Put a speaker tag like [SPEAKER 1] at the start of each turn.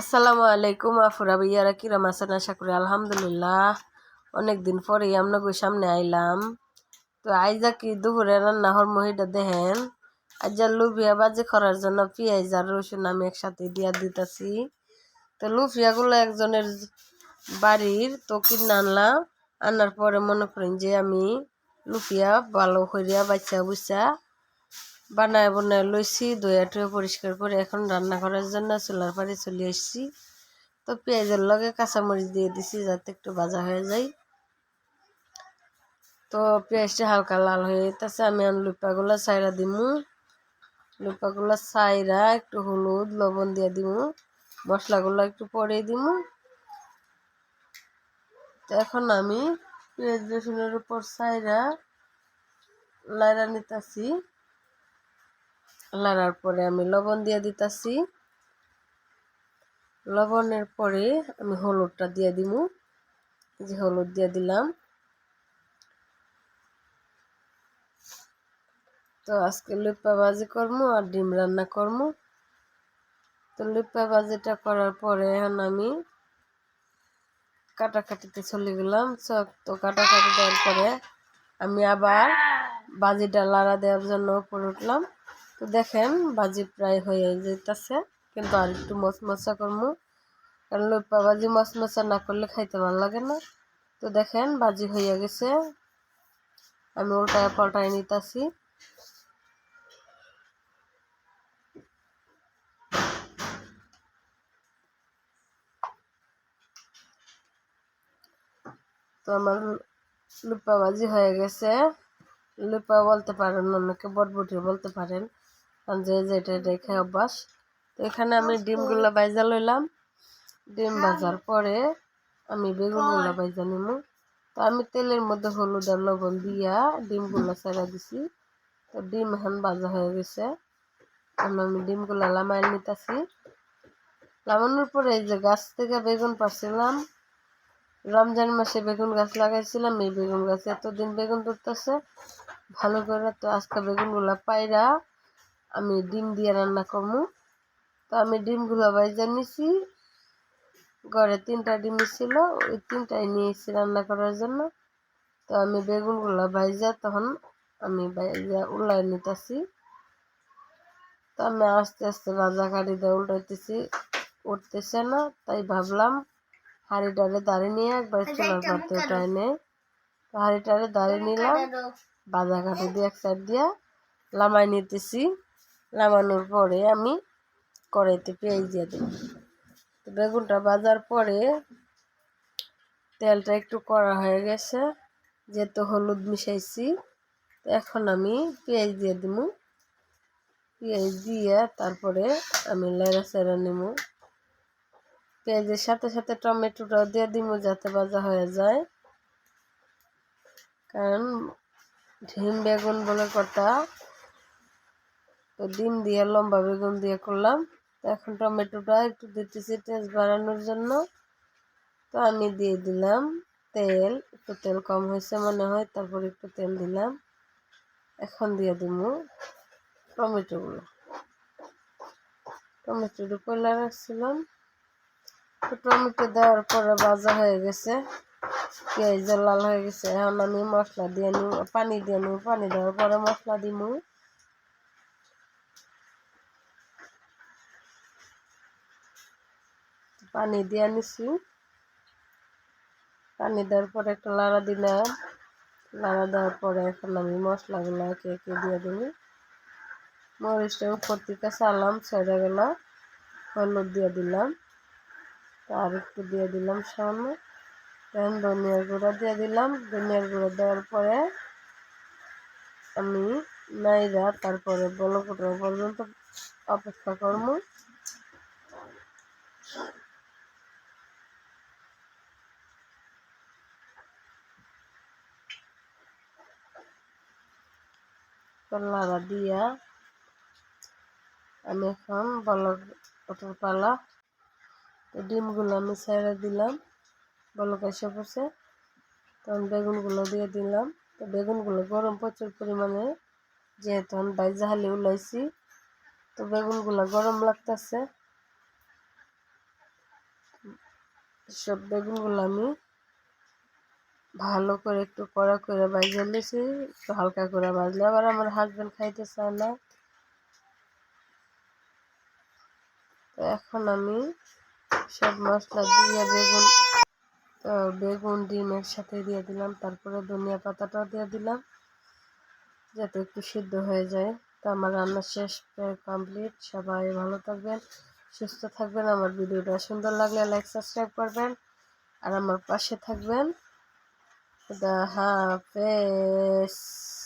[SPEAKER 1] আসসালামু আলাইকুম, আফুরা ভাইয়ারা কিরম আছেন? আশা করি আলহামদুলিল্লাহ। অনেক দিন পরেই আপনাদের সামনে আইলাম। তো আইজা কি দুপুরে রান্না হর মহিটা দেখেন। আজ লুফিয়া বাজি করার জন্য পেঁয়াজ আর রসুন আমি একসাথে দিয়া দিতেছি। তো লুফিয়াগুলো একজনের বাড়ির তো কিনে আনলাম আনার পরে মনে করেন যে আমি লুফিয়া ভালো করিয়া বাচ্চা বুচ্চা বানায় বানায় লইছি দইয়া টুয়ে পরিষ্কার করে এখন রান্না করার জন্য চুলার পাড়ে চলে এসেছি তো পেঁয়াজের লগে কাঁচামরিচ দিয়ে দিছি যাতে একটু ভাজা হয়ে যায়। তো পেঁয়াজটা হালকা লাল হয়ে যেতেছে, আমি লুপাগুলো সাইরা দিমু। লুপাগুলো সাইরা একটু হলুদ, লবণ দিয়ে দিমু। মশলাগুলো একটু পরে দিমু। তো এখন আমি পেঁয়াজ রসুনের উপর সাইরা লাইরা নিতেছি। লাড়ার পরে আমি লবণ দিয়ে দিতেছি। লবণের পরে আমি হলুদটা দিয়ে দিব যে হলুদ দিয়ে দিলাম। তো আজকে লিপ্পা বাজি করব আর ডিম রান্না করব তো লিপ্পা বাজিটা করার পরে এখন আমি কাটাকাটিতে চলে গেলাম। তো কাটাকাটি দেওয়ার পরে আমি আবার বাজিটা লাড়া দেওয়ার জন্য উপরে উঠলাম। তো দেখেন, বাজি প্রায় হয়ে যেতেছে কিন্তু আর একটু মশমশা করব কারণ লোপা বাজি মশমশা না করলে খাইতে ভালো লাগে না। তো দেখেন, বাজি হয়ে গেছে। আমি উল্টায় পাল্টায় নিতেছি। তো আমার লুপা বাজি হয়ে গেছে। লুপা বলতে পারেন, অনেকে বটবটি বলতে পারেন। যে যেটা রেখে অভ্যাস। তো এখানে আমি ডিমগুলো বাইজা লইলাম। ডিম ভাজার পরে আমি বেগুনগুলো বাইজা নিমু। তো আমি তেলের মধ্যে হলুদ আর লবণ দিয়া ডিমগুলো ছেড়া দিছি। তো ডিম এখন ভাজা হয়ে গেছে। এখন আমি ডিমগুলো লামাইল নিতেছি। লামানোর পরে এই যে গাছ থেকে বেগুন পাচ্ছিলাম রমজান মাসে বেগুন গাছ লাগাইছিলাম। এই বেগুন গাছে এতদিন বেগুন ধরতেছে। ভালো করে তো আজকে বেগুনগুলো পাইরা আমি ডিম দিয়ে রান্না করব। তো আমি ডিমগুলো বাইজা নিছি। ঘরে তিনটা ডিম ছিল ওই তিনটাই নিয়েছি রান্না করার জন্য। তো আমি বেগুনগুলো বাইজা তখন আমি বাইজা উল্লাই নিতেছি। তো আমি আস্তে আস্তে বাজা কাটি দিয়ে উল্টাইতেছি উঠতেছে না তাই ভাবলাম হাঁড়িটারে দাঁড়িয়ে নিয়ে একবার চুলার পাতে ওটাই নেই তো হাঁড়িটারে দাঁড়িয়ে নিলাম বাজা কাটি দিয়ে এক সাইড দিয়ে লামাই নিতেছি। নামানোর পরে আমি কড়াইতে পেঁয়াজ দিয়ে দেব। তো বেগুনটা বাজার পরে তেলটা একটু কড়া হয়ে গেছে, যেহেতু হলুদ মিশাইছি এখন আমি পেঁয়াজ দিয়ে দিব। পেঁয়াজ দিয়ে তারপরে আমি লেড়া সেড়া নেব। পেঁয়াজের সাথে সাথে টমেটোটাও দিয়ে দিব যাতে ভাজা হয়ে যায়। কারণ ঢিম বেগুন বলে কথা তো ডিম দিয়ে, লম্বা বেগুন দিয়ে করলাম। তো এখন টমেটোটা একটু দিতেছি টেস্ট বাড়ানোর জন্য। তো আমি দিয়ে দিলাম তেল, একটু তেল কম হয়েছে মনে হয়, তারপর একটু তেল দিলাম। এখন দিয়ে দিব টমেটোগুলো। টমেটোটা পয়লা রাখছিলাম। তো টমেটো দেওয়ার পরে ভাজা হয়ে গেছে পেঁয়াজ লাল হয়ে গেছে। এখন আমি মশলা দিয়ে নিব, পানি দিয়ে নিব, পানি দেওয়ার পরে মশলা দিব। পানি দিয়ে নিছি। পানি দেওয়ার পরে একটা লাড়া দিলাম। লাড়া দেওয়ার পরে এখন আমি মশলাগুলো একে একে দিয়ে দিই মরিচটা উপর থেকে চালাম ছেড়ে গেল। হলুদ দিয়ে দিলাম। আর একটু দিয়ে দিলাম সামনে তখন ধনিয়ার গুঁড়া দিয়ে দিলাম। ধনিয়ার গুঁড়া দেওয়ার পরে আমি নাইরা, তারপরে বলো পর্যন্ত অপেক্ষা করব। লাড়া দিয়া আমি এখন বলক ওটার পালা তো ডিমগুলো আমি ছেড়ে দিলাম। বলক এসে পড়ছে, তখন বেগুনগুলো দিয়ে দিলাম। তো বেগুনগুলো গরম প্রচুর পরিমাণে, যেহেতু আমি বাইজা হালি উলাইছি, তো বেগুনগুলো গরম লাগতেছে। সব বেগুনগুলো আমি ভালো করে একটু কড়া করে বাজিয়ে নিয়েছি একটু হালকা করে বাজলে আবার আমার হাজব্যান্ড খাইতে চায় না। তো এখন আমি সব মশলা দিয়ে বেগুন, তো বেগুন, ডিম একসাথে দিয়ে দিলাম, তারপরে ধনিয়া পাতাটাও দিয়ে দিলাম, যাতে একটু সিদ্ধ হয়ে যায়। তো আমার রান্না শেষ কমপ্লিট সবাই ভালো থাকবেন, সুস্থ থাকবেন, আমার ভিডিওটা সুন্দর লাগলে লাইক সাবস্ক্রাইব করবেন, আর আমার পাশে থাকবেন। da Ravesh.